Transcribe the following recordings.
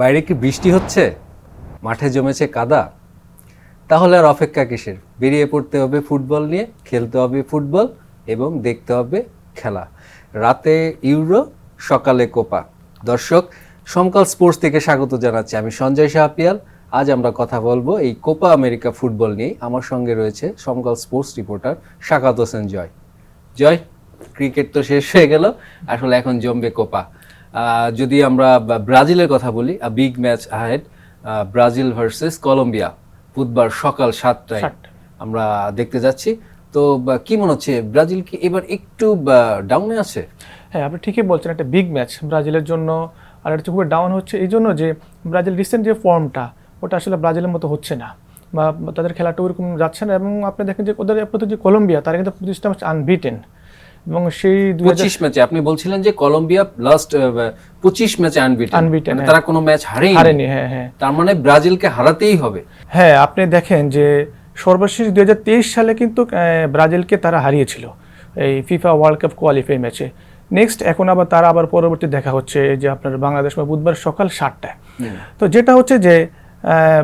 বাইরে কি বৃষ্টি হচ্ছে? মাঠে জমেছে কাদা? তাহলে আর অপেক্ষা কিসের? বেরিয়ে পড়তে হবে ফুটবল নিয়ে, খেলতে হবে ফুটবল এবং দেখতে হবে খেলা। রাতে ইউরো, সকালে কোপা। দর্শক, সমকাল স্পোর্টস থেকে স্বাগত জানাচ্ছি আমি সঞ্জয় শাহপিয়াল আজ আমরা কথা বলব এই কোপা আমেরিকা ফুটবল নিয়ে। আমার সঙ্গে রয়েছে Samakal sports reporter Shakat Hossain Joy. Joy, cricket তো শেষ হয়ে গেল। আসলে এখন জমবে কোপা। যদি আমরা ব্রাজিলের কথা বলি big match ahead Brazil versus Colombia বুধবার সকাল সাতটায় আমরা দেখতে যাচ্ছি। তো কি মনে হচ্ছে ব্রাজিল কি এবার একটু ডাউনে আছে? হ্যাঁ আপনি ঠিকই বলছেন একটা বিগ ম্যাচ ব্রাজিলের জন্য। আর এটা খুবই ডাউন হচ্ছে এই জন্য যে ব্রাজিল রিসেন্ট যে ফর্মটা ওটা আসলে ব্রাজিলের মতো হচ্ছে না। বা তাদের খেলাটা ওরকম যাচ্ছে না। এবং আপনি দেখেন যে ওদের প্রতি যে কলম্বিয়া তারা কিন্তু পঁচিশটা ম্যাচ আনবিটেন এবং সেই পঁচিশ ম্যাচে আপনি বলছিলেন যে কলম্বিয়া লাস্ট পঁচিশ ম্যাচে আনবিটেন Unbeaten, হ্যাঁ। তারা কোনো ম্যাচ হারেই হারেনি হ্যাঁ হ্যাঁ। তার মানে ব্রাজিলকে হারাতেই হবে। হ্যাঁ আপনি দেখেন যে সর্বশেষ দুই হাজার তেইশ সালে কিন্তু ব্রাজিলকে তারা হারিয়েছিল এই ফিফা ওয়ার্ল্ড কাপ কোয়ালিফাই ম্যাচে নেক্সট এখন আবার তারা আবার পরবর্তী দেখা হচ্ছে যে আপনার বাংলাদেশ বুধবার সকাল সাতটায়। তো যেটা হচ্ছে যে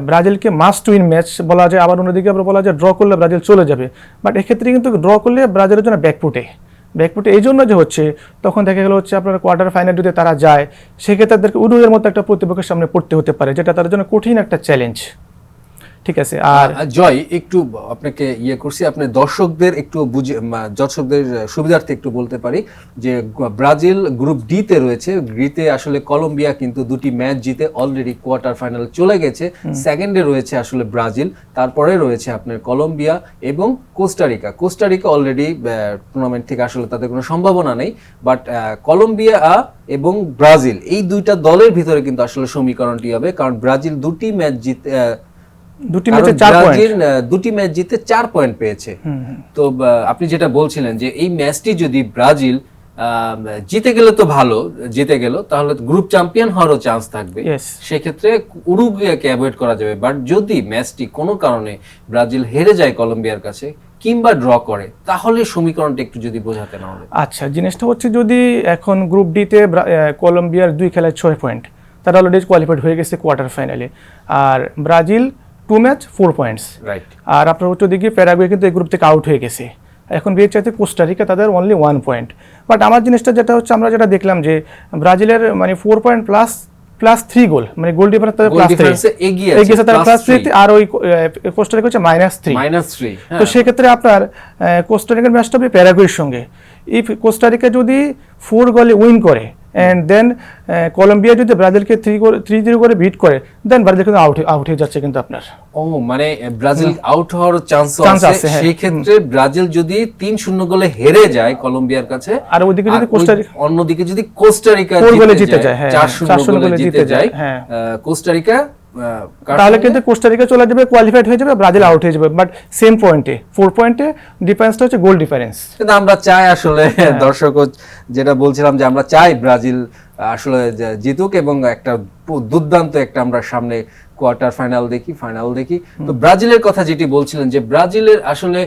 ব্রাজিলকে মাস্ট উইন ম্যাচ বলা যায় আবার অন্যদিকে আবার বলা যায় ড্র করলে ব্রাজিল চলে যাবে। বাট এক্ষেত্রে কিন্তু ড্র করলে ব্রাজিলের জন্য ব্যাকফুটে ব্যাকফুটে, এই জন্য যে হচ্ছে, তখন দেখা গেলো হচ্ছে আপনার কোয়ার্টার ফাইনাল যদি তারা যায়, সেক্ষেত্রে তাদেরকে উরুয়ের মতো একটা প্রতিপক্ষের সামনে পড়তে হতে পারে, যেটা তাদের জন্য কঠিন একটা চ্যালেঞ্জ ঠিক আছে আর জয় একটু আপনাকে ইয়ে করছি আপনি দর্শকদের একটু বুঝে দর্শকদের সুবিধার্থে একটু বলতে পারি যে ব্রাজিল গ্রুপ ডি তে রয়েছে। ডিতে আসলে কলম্বিয়া কিন্তু দুটি ম্যাচ জিতে অলরেডি কোয়ার্টার ফাইনাল চলে গেছে। সেকেন্ডে রয়েছে আসলে ব্রাজিল তারপরে রয়েছে আপনার কলম্বিয়া এবং কোস্টারিকা কোস্টারিকা অলরেডি টুর্নামেন্ট থেকে আসলে তাদের কোনো সম্ভাবনা নেই বাট কলম্বিয়া এবং ব্রাজিল এই দুইটা দলের ভিতরে কিন্তু আসলে সমীকরণটি হবে কারণ ব্রাজিল দুটি ম্যাচ জিতে দুটি ম্যাচে চার পয়েন্ট দুটি ম্যাচ জিতে চার পয়েন্ট পেয়েছে। তো আপনি যেটা বলছিলেন যে এই ম্যাচটি যদি ব্রাজিল জিতে গেলে তো ভালো জিতে গেল তাহলে গ্রুপ চ্যাম্পিয়ন হওয়ারও চান্স থাকবে. সেক্ষেত্রে উরুগুয়াকে অ্যাভয়েড করা যাবে। বাট যদি ম্যাচটি কোনো কারণে ব্রাজিল হেরে যায় কলম্বিয়ার কাছে কিংবা ড্র করে তাহলে সমীকরণটা একটু যদি বোঝাতে না হবে আচ্ছা জিনিসটা হচ্ছে যদি এখন গ্রুপ ডিতে কলম্বিয়ার দুই খেলায় ছয় পয়েন্ট তারা অলরেডি কোয়ালিফাইড হয়ে গেছে কোয়ার্টার ফাইনালে আর Brazil two match four points right আর আপনার উচ্চ দিকে প্যারাগুয়ে কিন্তু এই গ্রুপ থেকে আউট হয়ে গেছে। এখন বিয়ের চাইতে কোস্টারিকা তাদের অনলি ওয়ান পয়েন্ট বাট আমার জিনিসটা যেটা হচ্ছে আমরা যেটা দেখলাম যে ব্রাজিলের মানে four point plus plus three goal মানে গোল ডিফারেন্স তাদের প্লাস থ্রি এগিয়ে আছে তারা প্লাস থ্রি আর ওই কোস্টারিকা হচ্ছে মাইনাস থ্রি মাইনাস থ্রি তো সেক্ষেত্রে আপনার কোস্টারিকার ম্যাচটা হবে প্যারাগুয়ের সঙ্গে। ইফ কোস্টারিকা যদি ফোর গোলে উইন করে অ্যান্ড দেন কলম্বিয়া যদি ব্রাজিলকে থ্রি করে থ্রি জিরো করে বিট করে দেন ব্রাজিল কিন্তু আউট আউট হয়ে যাচ্ছে কিন্তু আপনার। ও মানে ব্রাজিল আউট হওয়ার চান্স চান্স আছে। সেই ক্ষেত্রে ব্রাজিল যদি তিন শূন্য গোলে হেরে যায় কলম্বিয়ার কাছে আর ওইদিকে যদি কোস্টারিকা অন্যদিকে যদি কোস্টারিকা জিতে যায় হ্যাঁ, চার শূন্য গোলে জিতে যায় কোস্টারিকা তাহলে? কিন্তু কোস্টারিকা চলে যাবে কোয়ালিফাইড হয়ে যাবে ব্রাজিল আউট হয়ে যাবে বাট সেম পয়েন্টে ফোর পয়েন্টে ডিফারেন্সটা হচ্ছে গোল ডিফারেন্স কিন্তু আমরা চাই আসলে হ্যাঁ। দর্শক যেটা বলছিলাম যে আমরা চাই ব্রাজিল আসলে জিতুক এবং একটা দুর্দান্ত একটা আমরা সামনে কোয়ার্টার ফাইনাল দেখি ফাইনাল দেখি। তো ব্রাজিলের কথা যেটি বলছিলেন যে ব্রাজিলের আসলে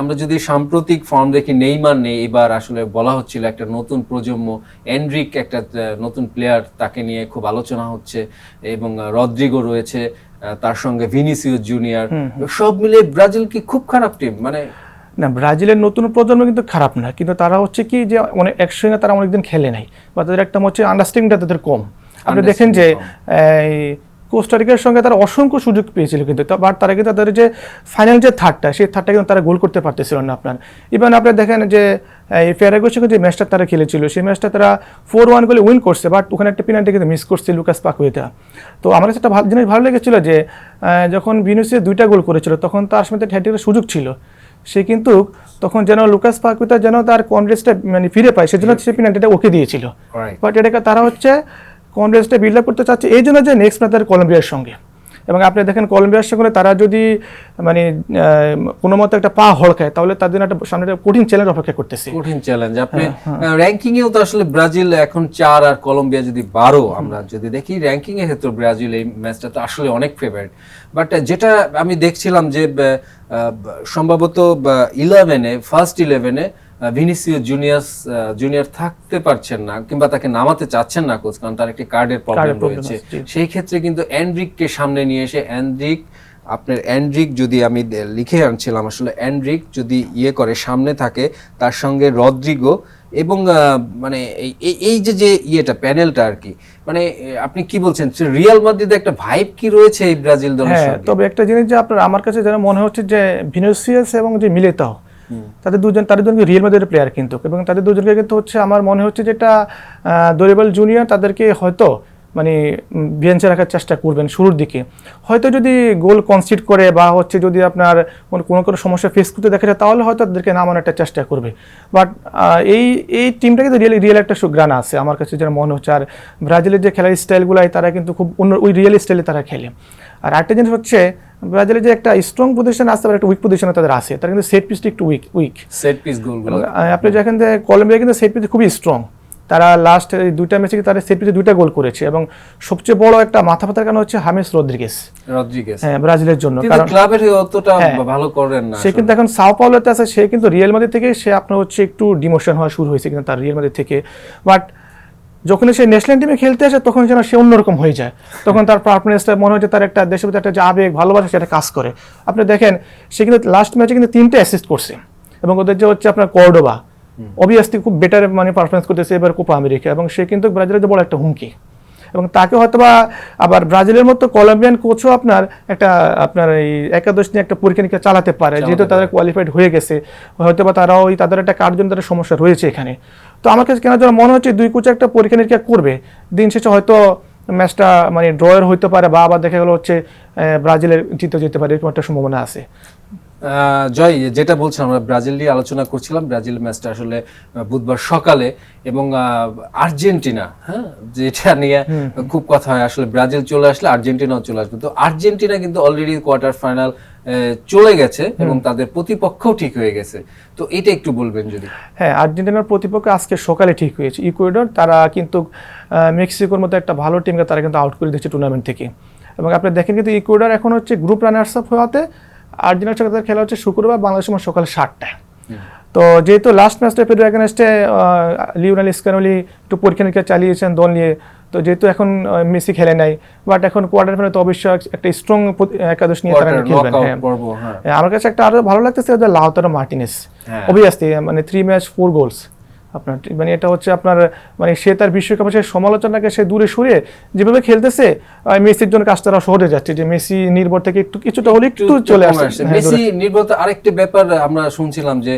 আমরা যদি সাম্প্রতিক ফর্ম দেখি নেইমার নেই এবার আসলে বলা হচ্ছিল একটা নতুন প্রজন্ম এন্ড্রিক একটা নতুন প্লেয়ার তাকে নিয়ে খুব আলোচনা হচ্ছে এবং রদ্রিগো রয়েছে তার সঙ্গে ভিনিসিয়াস জুনিয়র সব মিলে ব্রাজিল কি খুব খারাপ টিম মানে না ব্রাজিলের নতুন প্রজন্ম কিন্তু খারাপ না কিন্তু তারা হচ্ছে কি যে অনেক একসঙ্গে তারা অনেকদিন খেলে নাই বা তাদের একটা হচ্ছে আন্ডারস্ট্যান্ডিংটা তাদের কম। আপনি দেখেন যে কোস্টারিকার সঙ্গে তারা অসংখ্য সুযোগ পেয়েছিল কিন্তু বাট তারা কিন্তু তাদের যে ফাইনাল যে থার্ডটা সেই থার্ডটা কিন্তু তারা গোল করতে পারতেছিল না আপনার। ইভেন আপনি দেখেন যে এই প্যারাগুয়ের সঙ্গে যে ম্যাচটা তারা খেলেছিল সেই ম্যাচটা তারা ফোর ওয়ান গোলে উইন করছে বাট ওখানে একটা পেনাল্টি কিন্তু মিস করছে লুকাস পাকুয়েতা তো আমার কাছে একটা ভালো জিনিস ভালো লেগেছিল যে যখন ভিনুসিয়া দুইটা গোল করেছিল তখন তার সাথে হ্যাটিকের সুযোগ ছিল। সে কিন্তু তখন যেন লুকাস পাকুয়েতা যেন তার কনফিডেন্সটা মানে ফিরে পায় সেজন্য সে পেনাল্টিটা ওকে দিয়েছিল। বাট এটাকে তারা হচ্ছে কনফিডেন্সটা বিল্ড আপ করতে চাচ্ছে এই জন্য যে নেক্সট ম্যাচ কলম্বিয়ার সঙ্গে। এবং আপনি দেখেন কলম্বিয়ার সঙ্গে তারা যদি মানে কোনো মতো একটা পা হড়কায় তাহলে তাদের জন্য একটা সামনে একটা কঠিন চ্যালেঞ্জ অপেক্ষা করতেছে। কঠিন চ্যালেঞ্জ আপনি হ্যাঁ, র্যাঙ্কিং এও তো আসলে ব্রাজিল এখন চার আর কলম্বিয়া যদি বারো আমরা যদি দেখি র্যাঙ্কিং এর ক্ষেত্রে ব্রাজিল এই ম্যাচটা তো আসলে অনেক ফেভারিট বাট যেটা আমি দেখছিলাম যে সম্ভবত ইলেভেনে ফার্স্ট ইলেভেনে ভিনিসিও জুনিয়র্স জুনিয়র থাকতে পারছেন না কিংবা তাকে নামাতে চাচ্ছেন না কোচ কারণ তার একটি কার্ডের প্রবলেম রয়েছে। সেই ক্ষেত্রে কিন্তু অ্যান্ড্রিককে সামনে নিয়ে এসে অ্যান্ড্রিক আপনার অ্যান্ড্রিক যদি আমি লিখে আনছিলাম আসলে অ্যান্ড্রিক যদি ইয়ে করে সামনে থাকে তার সঙ্গে রদ্রিগো এবং মানে এই- এই- যে যে ইয়েটা প্যানেলটা আর কি মানে আপনি কি বলছেন? রিয়াল মাদ্রিদে একটা ভাইব কি রয়েছে এই ব্রাজিল দলের হ্যাঁ সঙ্গে? তবে একটা জিনিস যে আপনার আমার কাছে যেন মনে হচ্ছে যে ভিনিসিয়াস এবং যে মিলেতাও তাদের দুজন, তাদের দুজনকে রিয়েল মাদ্রিদের প্লেয়ার কিন্তু এবং তাদের দুজনকে কিন্তু হচ্ছে আমার মনে হচ্ছে যেটা দরিবল জুনিয়র তাদেরকে হয়তো মানে বেঞ্চে রাখার চেষ্টা করবেন শুরুর দিকে। হয়তো যদি গোল কনসিড করে বা হচ্ছে যদি আপনার কোনো কোনো কোনো সমস্যা ফেস করতে দেখা যায় তাহলে হয়তো তাদেরকে নামানোর একটা চেষ্টা করবে। বাট এই এই টিমটা কিন্তু রিয়েল রিয়েল একটা সুগ্রান আছে। আমার কাছে যেটা মনে হচ্ছে আর ব্রাজিলের যে খেলার স্টাইলগুলাই তারা কিন্তু খুব অন্য ওই রিয়েল স্টাইলে তারা খেলে। আর একটা জিনিস হচ্ছে ব্রাজিলের যে একটা স্ট্রং পজিশন আসতে পারে একটা উইক পজিশনে তাদের আছে। তারা কিন্তু সেট পিসটা একটু উইক উইক সেট পিস গোলগুলো আপনি যেখান থেকে কলম্বিয়া কিন্তু সেট পিসে খুবই স্ট্রং তারা লাস্ট দুইটা ম্যাচে তারা সেট পিসে দুইটা গোল করেছে এবং সবচেয়ে বড় একটা মাথা ব্যথার কারণ হচ্ছে হামেস রদ্রিগেস রদ্রিগেস হ্যাঁ ব্রাজিলের জন্য। কারণ ক্লাবের অতটা হ্যাঁ। ভালো করেন না সে কিন্তু এখন সাও পাওলোতে আছে সে কিন্তু রিয়েল মাদ্রিদ থেকে সে আপনার হচ্ছে একটু ডিমোশন হওয়া শুরু হয়েছে কিন্তু তার রিয়েল মাদ্রিদ থেকে। বাট যখন সে ন্যাশনাল টিমে খেলতে আসে তখন যেন সে অন্যরকম হয়ে যায়। তখন তার পারফরমেন্সটা মনে হচ্ছে তার একটা দেশের প্রতি একটা যে আবেগ ভালোবাসা সেটা কাজ করে। আপনি দেখেন সে কিন্তু লাস্ট ম্যাচে কিন্তু তিনটে অ্যাসিস্ট করছে। এবং ওদের যে হচ্ছে আপনার কর্ডোবা অবভিয়াসলি খুব বেটার মানে পারফরমেন্স করতেছে এবার কোপা আমেরিকা এবং সে কিন্তু ব্রাজিলের বড় একটা হুমকি। এবং তাকে হয়তোবা আবার ব্রাজিলের মতো কলম্বিয়ান কোচও আপনার একটা আপনার এই একাদশ নিয়ে একটা পরীক্ষা নিরীক্ষা চালাতে পারে যেহেতু তাদের কোয়ালিফাইড হয়ে গেছে। হয়তোবা তারাও ওই তাদের একটা কার্যজন তাদের সমস্যা রয়েছে এখানে। তো আমার কাছে কেন যেন মনে হচ্ছে দুই কোচ একটা পরীক্ষা নিরীক্ষা করবে। দিন শেষে হয়তো ম্যাচটা মানে ড্রয়ের হইতে পারে বা আবার দেখা গেলো হচ্ছে ব্রাজিলের জিতে যেতে পারে এরকম একটা সম্ভাবনা আছে। জয় যেটা বলছিলাম আমরা ব্রাজিল নিয়ে আলোচনা করছিলাম। ব্রাজিল ম্যাচটা আসলে বুধবার সকালে এবং আর্জেন্টিনা হ্যাঁ যেটা নিয়ে খুব কথা হয়। আসলে ব্রাজিল চলে আসলে আর্জেন্টিনাও চলে আসবে। তো আর্জেন্টিনা কিন্তু অলরেডি কোয়ার্টার ফাইনাল চলে গেছে এবং তাদের প্রতিপক্ষও ঠিক হয়ে গেছে। তো এটা একটু বলবেন যদি। হ্যাঁ আর্জেন্টিনার প্রতিপক্ষ আজকে সকালে ঠিক হয়েছে। ইকুয়েডর তারা কিন্তু মেক্সিকোর মতো একটা ভালো টিমকে তারা কিন্তু আউট করে দিচ্ছে টুর্নামেন্ট থেকে। এবং আপনি দেখেন কিন্তু ইকুয়েডর এখন হচ্ছে গ্রুপ রানার্স আপ হওয়াতে আর্জেন্টিনার সাথে তাদের খেলা হচ্ছে শুক্রবার বাংলাদেশ সময় সকাল সাতটায়। তো যেহেতু লাস্ট ম্যাচটা পেরু এগেনস্টে লিওনাল স্ক্যানলি একটু পরীক্ষা নিরীক্ষা চালিয়েছেন দল নিয়ে তো যেহেতু এখন মেসি খেলে নাই বাট এখন কোয়ার্টার ফাইনালে তো অবশ্যই একটা স্ট্রং একাদশ নিয়ে তারা খেলবেন হ্যাঁ। হ্যাঁ হ্যাঁ, আমার কাছে একটা আরও ভালো লাগতেছে লাউতারো মার্টিনেস হ্যাঁ। অবভিয়াসলি মানে থ্রি ম্যাচ ফোর গোলস আপনার মানে এটা হচ্ছে আপনার মানে সে তার বিশ্বকাপে সে সমালোচনাকে সে দূরে সরিয়ে যেভাবে খেলতেছে মেসির জন্য কাজটা সহজে যাচ্ছে যে মেসি নির্ভর থেকে একটু কিছুটা হলে একটু চলে আসছে। হ্যাঁ, মেসি নির্ভরতা আরেকটি ব্যাপার আমরা শুনছিলাম যে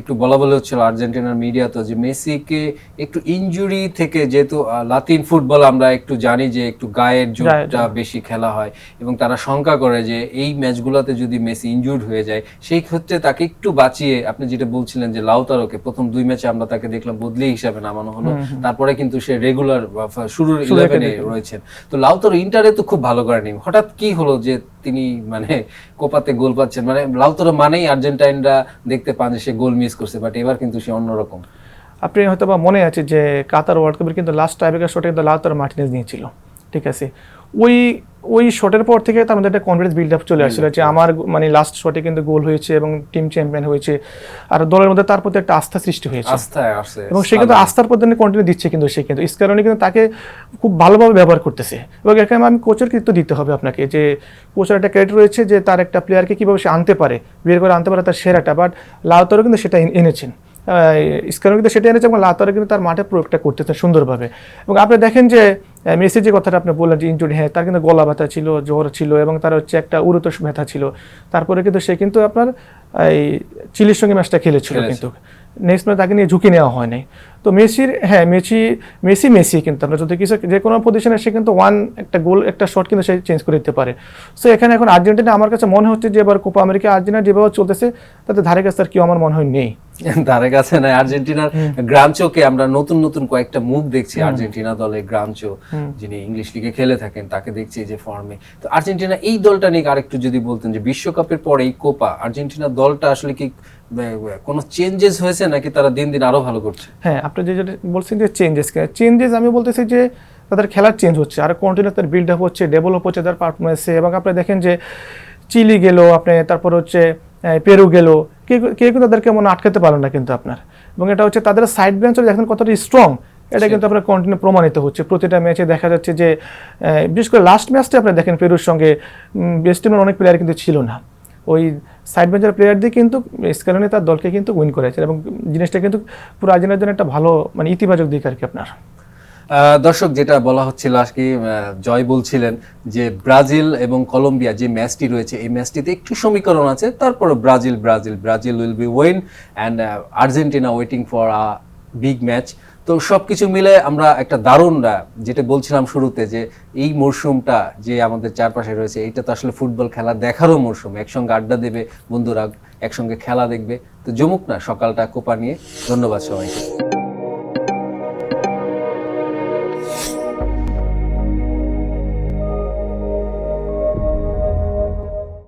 একটু বলা বলে হচ্ছিল আর্জেন্টিনার মিডিয়াতে যে মেসিকে একটু ইনজুরি থেকে যেহেতু লাতিন ফুটবল আমরা একটু জানি যে একটু গায়ের জোরটা বেশি খেলা হয় এবং তারা শঙ্কা করে যে এই ম্যাচগুলোতে যদি মেসি ইনজুর্ড হয়ে যায় সেই ক্ষেত্রে তাকে একটু বাঁচিয়ে আপনি যেটা বলছিলেন যে লাউতারোকে প্রথম দুই ম্যাচে আমরা তাকে দেখলাম বদলি হিসাবে নামানো হলো। তারপরে কিন্তু সে রেগুলার শুরুর ইলেভেনে রয়েছেন। তো লাউতারো ইন্টারে তো খুব ভালো করেনি। হঠাৎ কি হলো যে তিনি মানে কোপাতে গোল পাচ্ছেন। মানে লাউতরা মানেই আর্জেন্টাইনরা দেখতে পান যে সে গোল মিস করছে বাট এবার কিন্তু সে অন্যরকম। আপনি হয়তো বা মনে আছে যে কাতার ওয়ার্ল্ড কাপের কিন্তু লাস্ট টাইব্রেকার শটে কিন্তু লাউতরা মার্টিনেস নিয়েছিল। ঠিক আছে? ওই ওই শটের পর থেকে তার মধ্যে একটা কনফিডেন্স বিল্ড আপ চলে আসছিল যে আমার মানে লাস্ট শটে কিন্তু গোল হয়েছে এবং টিম চ্যাম্পিয়ন হয়েছে। আর দলের মধ্যে তার প্রতি একটা আস্থা সৃষ্টি হয়েছে। এবং সে কিন্তু আস্থার পর কন্টিনিউ দিচ্ছে কিন্তু সে কিন্তু। ইস কারণে কিন্তু তাকে খুব ভালোভাবে ব্যবহার করতেছে। এবং এখানে আমি কোচের কৃত্য দিতে হবে আপনাকে যে কোচের একটা ক্রেডিট রয়েছে যে তার একটা প্লেয়ারকে কীভাবে সে আনতে পারে বের করে আনতে পারে তার সেরাটা। বাট লাউতারও কিন্তু সেটা এনে- এনেছেন। ইস্কারও কিন্তু সেটা এনেছে এবং লাউতারও কিন্তু তার মাঠে প্রয়োগটা করতেছে সুন্দরভাবে। এবং আপনি দেখেন যে মেসির যে কথাটা আপনি বললেন যে ইনজুরি হ্যাঁ তার কিন্তু গলা ব্যথা ছিল জ্বর ছিল এবং তার হচ্ছে একটা উরুত ব্যথা ছিল। তারপরে কিন্তু সে কিন্তু আপনার এই চিলির সঙ্গে ম্যাচটা খেলেছিল কিন্তু। নেক্সট ম্যাচ তাকে নিয়ে ঝুঁকি নেওয়া হয় নাই তো মেসির হ্যাঁ মেসি মেসি মেসি কিন্তু আমরা যদি কিছু যে কোনো পজিশনে সে কিন্তু ওয়ান একটা গোল একটা শট কিন্তু সে চেঞ্জ করে দিতে পারে। সো এখানে এখন আর্জেন্টিনা আমার কাছে মনে হচ্ছে যে এবার কোপা আমেরিকা আর্জেন্টিনা যেভাবে চলতেছে তাতে ধারে কাছে আর কেউ আমার মনে হয় নেই। ধারে কাছে নাই আর্জেন্টিনার গ্রাঞ্চোকে আমরা নতুন নতুন কয়েকটা মুখ দেখছি। আর্জেন্টিনা দলে গ্রাঞ্চো যিনি ইংলিশ লিগে খেলে থাকেন তাকে দেখছি যে ফর্মে তো আর্জেন্টিনা এই দলটা নিয়ে আরেকটু যদি বলতেন যে বিশ্বকাপের পরে এই কোপা আর্জেন্টিনা দলটা আসলে কি কোনো চেঞ্জেস হয়েছে নাকি তারা দিন দিন আরও ভালো করছে? হ্যাঁ আপনি যে যেটা বলছেন যে চেঞ্জেস চেঞ্জেস আমি বলতেছি যে তাদের খেলার চেঞ্জ হচ্ছে। আর কন্টিনিউ তাদের বিল্ড আপ হচ্ছে ডেভেলপ হচ্ছে তার পারফরমেন্সে এবং আপনি দেখেন যে চিলি গেল আপনি তারপর হচ্ছে পেরু গেল। কেউ কেউ তাদেরকে মনে আটকাতে পারেন না কিন্তু আপনার। এবং এটা হচ্ছে তাদের সাইড বেঞ্চে দেখেন কতটা স্ট্রং এটা কিন্তু আপনার কন্টিনিউ প্রমাণিত হচ্ছে। প্রতিটা ম্যাচে দেখা যাচ্ছে যে বিশেষ করে লাস্ট ম্যাচটা আপনি দেখেন পেরুর সঙ্গে বেস্ট টিমের অনেক প্লেয়ার কিন্তু ছিল না। ওই সাইড বেঞ্চের প্লেয়ার দিয়ে কিন্তু স্কেলনে তার দলকে কিন্তু উইন করেছে। এবং জিনিসটা কিন্তু পুরো আর্জেন্টিনার জন্য একটা ভালো মানে ইতিবাচক দিক আর কি আপনার। দর্শক, যেটা বলা হচ্ছিল আজকে জয় বলছিলেন যে ব্রাজিল এবং কলম্বিয়া যে ম্যাচটি রয়েছে, এই ম্যাচটিতে একটু সমীকরণ আছে। তারপরে Brazil Brazil Brazil will be one and Argentina waiting for a big match তো সবকিছু মিলে আমরা একটা দারুণ যেটা বলছিলাম শুরুতে যে এই মরশুমটা যে আমাদের চারপাশে রয়েছে এটা তো আসলে ফুটবল খেলা দেখারও মরশুম একসঙ্গে আড্ডা দেবে বন্ধুরা, একসঙ্গে খেলা দেখবে। তো জমুক না সকালটা কোপা নিয়ে। ধন্যবাদ সবাইকে।